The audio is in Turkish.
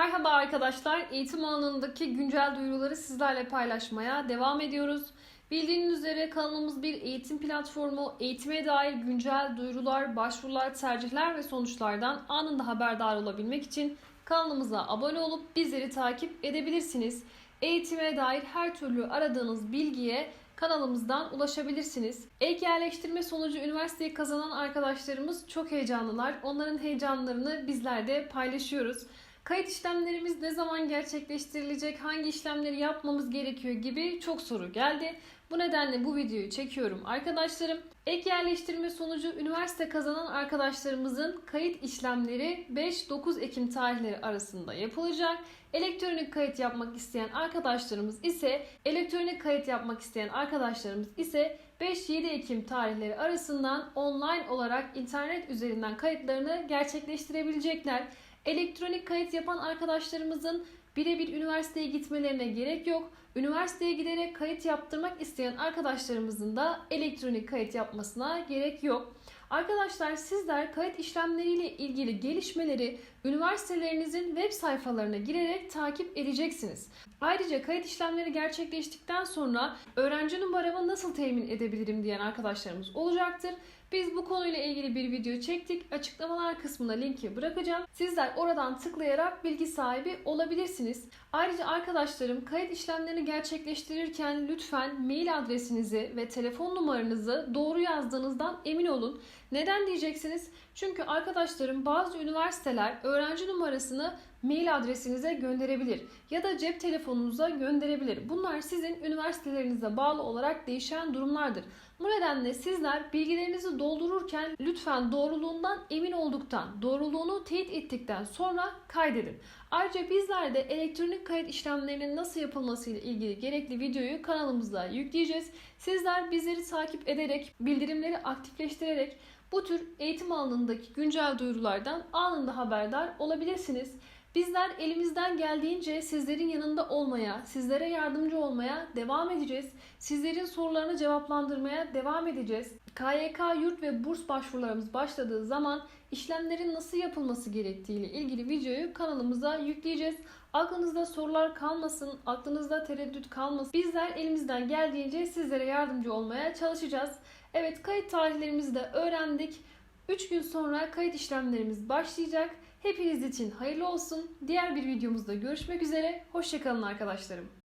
Merhaba arkadaşlar. Eğitim alanındaki güncel duyuruları sizlerle paylaşmaya devam ediyoruz. Bildiğiniz üzere kanalımız bir eğitim platformu. Eğitime dair güncel duyurular, başvurular, tercihler ve sonuçlardan anında haberdar olabilmek için kanalımıza abone olup bizleri takip edebilirsiniz. Eğitime dair her türlü aradığınız bilgiye kanalımızdan ulaşabilirsiniz. Ek yerleştirme sonucu üniversiteyi kazanan arkadaşlarımız çok heyecanlılar. Onların heyecanlarını bizler de paylaşıyoruz. Kayıt işlemlerimiz ne zaman gerçekleştirilecek, hangi işlemleri yapmamız gerekiyor gibi çok soru geldi. Bu nedenle bu videoyu çekiyorum arkadaşlarım. Ek yerleştirme sonucu üniversite kazanan arkadaşlarımızın kayıt işlemleri 5-9 Ekim tarihleri arasında yapılacak. Elektronik kayıt yapmak isteyen arkadaşlarımız ise elektronik kayıt yapmak isteyen arkadaşlarımız ise 5-7 Ekim tarihleri arasından online olarak internet üzerinden kayıtlarını gerçekleştirebilecekler. Elektronik kayıt yapan arkadaşlarımızın birebir üniversiteye gitmelerine gerek yok. Üniversiteye giderek kayıt yaptırmak isteyen arkadaşlarımızın da elektronik kayıt yapmasına gerek yok. Arkadaşlar sizler kayıt işlemleriyle ilgili gelişmeleri üniversitelerinizin web sayfalarına girerek takip edeceksiniz. Ayrıca kayıt işlemleri gerçekleştikten sonra öğrenci numaramı nasıl temin edebilirim diyen arkadaşlarımız olacaktır. Biz bu konuyla ilgili bir video çektik. Açıklamalar kısmına linki bırakacağım. Sizler oradan tıklayarak bilgi sahibi olabilirsiniz. Ayrıca arkadaşlarım kayıt işlemlerini gerçekleştirirken lütfen mail adresinizi ve telefon numaranızı doğru yazdığınızdan emin olun. Neden diyeceksiniz? Çünkü arkadaşlarım bazı üniversiteler öğrenci numarasını mail adresinize gönderebilir ya da cep telefonunuza gönderebilir. Bunlar sizin üniversitelerinize bağlı olarak değişen durumlardır. Bu nedenle sizler bilgilerinizi doldururken lütfen doğruluğundan emin olduktan, doğruluğunu teyit ettikten sonra kaydedin. Ayrıca bizler de elektronik kayıt işlemlerinin nasıl yapılması ile ilgili gerekli videoyu kanalımızda yükleyeceğiz. Sizler bizleri takip ederek, bildirimleri aktifleştirerek bu tür eğitim alanındaki güncel duyurulardan anında haberdar olabilirsiniz. Bizler elimizden geldiğince sizlerin yanında olmaya, sizlere yardımcı olmaya devam edeceğiz. Sizlerin sorularını cevaplandırmaya devam edeceğiz. KYK yurt ve burs başvurularımız başladığı zaman işlemlerin nasıl yapılması gerektiği ile ilgili videoyu kanalımıza yükleyeceğiz. Aklınızda sorular kalmasın, aklınızda tereddüt kalmasın. Bizler elimizden geldiğince sizlere yardımcı olmaya çalışacağız. Evet kayıt tarihlerimizi de öğrendik. 3 gün sonra kayıt işlemlerimiz başlayacak. Hepiniz için hayırlı olsun. Diğer bir videomuzda görüşmek üzere. Hoşçakalın arkadaşlarım.